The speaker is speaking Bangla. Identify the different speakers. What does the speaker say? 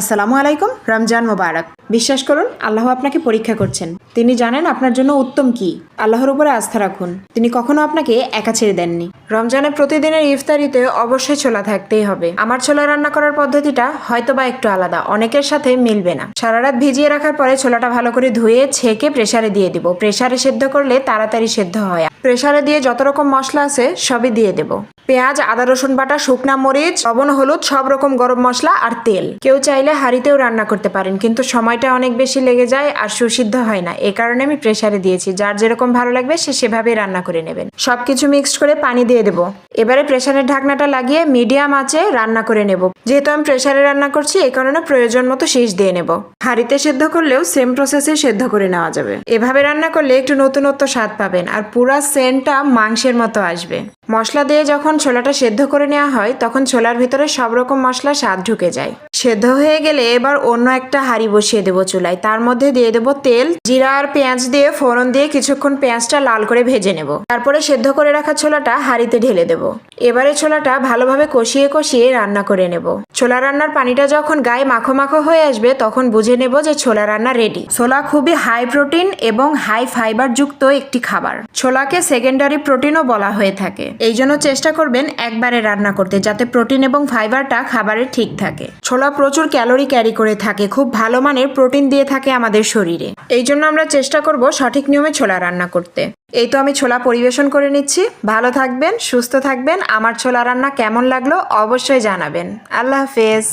Speaker 1: আসসালামু আলাইকুম, রমজান মোবারক। বিশ্বাস করুন, আল্লাহ আপনাকে পরীক্ষা করছেন। তিনি জানেন আপনার জন্য উত্তম কি। আল্লাহর উপরে আস্থা রাখুন। তিনি কখনো আপনাকে একা ছেড়ে দেননি। রমজানের প্রতিদিনের ইফতারিতে অবশ্যই ছোলা থাকতেই হবে। আমার ছোলা রান্না করার পদ্ধতিটা হয়তো বা একটু আলাদা, অনেকের সাথে মিলবে না। সারা রাত ভিজিয়ে রাখার পরে ছোলাটা ভালো করে ধুয়ে ছেঁকে প্রেসারে দিয়ে দিব। প্রেসারে সেদ্ধ করলে তাড়াতাড়ি সেদ্ধ হয়। প্রেসারে দিয়ে যত রকম মশলা আছে সবই দিয়ে দেব। পেঁয়াজ, আদা, রসুন বাটা, শুকনা মরিচ, লবণ, হলুদ, সব রকম গরম মশলা আর তেল। কেউ চাইলে হাঁড়িতেও রান্না করতে পারেন, কিন্তু সময়টা অনেক বেশি লেগে যায় আর সুসিদ্ধ হয় না। এ কারণে আমি প্রেসারে দিয়েছি। যার যেরকম ভালো লাগবে সে সেভাবেই রান্না করে নেবেন। সবকিছু মিক্সড করে পানি দিয়ে দেবো। এবারে প্রেশারের ঢাকনাটা লাগিয়ে মিডিয়াম আঁচে রান্না করে নেব। যেহেতু আমি প্রেশারে রান্না করছি এই কারণে প্রয়োজন মতো শীষ দিয়ে নেব। হাঁড়িতে সেদ্ধ করলেও সেম প্রসেসে সেদ্ধ করে নেওয়া যাবে। এভাবে রান্না করলে একটু নতুনত্ব স্বাদ পাবেন আর পুরা সেন্টটা মাংসের মতো আসবে। মশলা দিয়ে যখন ছোলাটা সেদ্ধ করে নেওয়া হয়, তখন ছোলার ভিতরে সব রকম মশলা স্বাদ ঢুকে যায়। সেদ্ধ হয়ে গেলে এবার অন্য একটা হাঁড়ি বসিয়ে দেবো চুলায়। তার মধ্যে দিয়ে দেবো তেল, জিরা আর পেঁয়াজ দিয়ে ফোড়ন দিয়ে কিছুক্ষণ পেঁয়াজটা লাল করে ভেজে নেব। তারপরে সেদ্ধ করে রাখা ছোলাটা হাঁড়িতে ঢেলে দেব। এবারে ছোলাটা ভালোভাবে কষিয়ে কষিয়ে রান্না করে নেব। ছোলা রান্নার পানিটা যখন গায়ে মাখো মাখো হয়ে আসবে, তখন বুঝে নেব যে ছোলা রান্না রেডি ছোলা খুবই হাই প্রোটিন এবং হাই ফাইবার যুক্ত একটি খাবার। ছোলাকে সেকেন্ডারি প্রোটিনও বলা হয়ে থাকে। এই জন্য চেষ্টা করবেন একবারে রান্না করতে, যাতে প্রোটিন এবং ফাইবারটা খাবারে ঠিক থাকে। ছোলা প্রচুর ক্যালোরি ক্যারি করে থাকে, খুব ভালো মানের প্রোটিন দিয়ে থাকে আমাদের শরীরে। এই জন্য আমরা চেষ্টা করব সঠিক নিয়মে ছোলা রান্না করতে। এই তো আমি ছোলা পরিবেশন করে নিচ্ছি। ভালো থাকবেন, সুস্থ থাকবেন। আমার ছোলা রান্না কেমন লাগল অবশ্যই জানাবেন। আল্লাহ হাফেজ।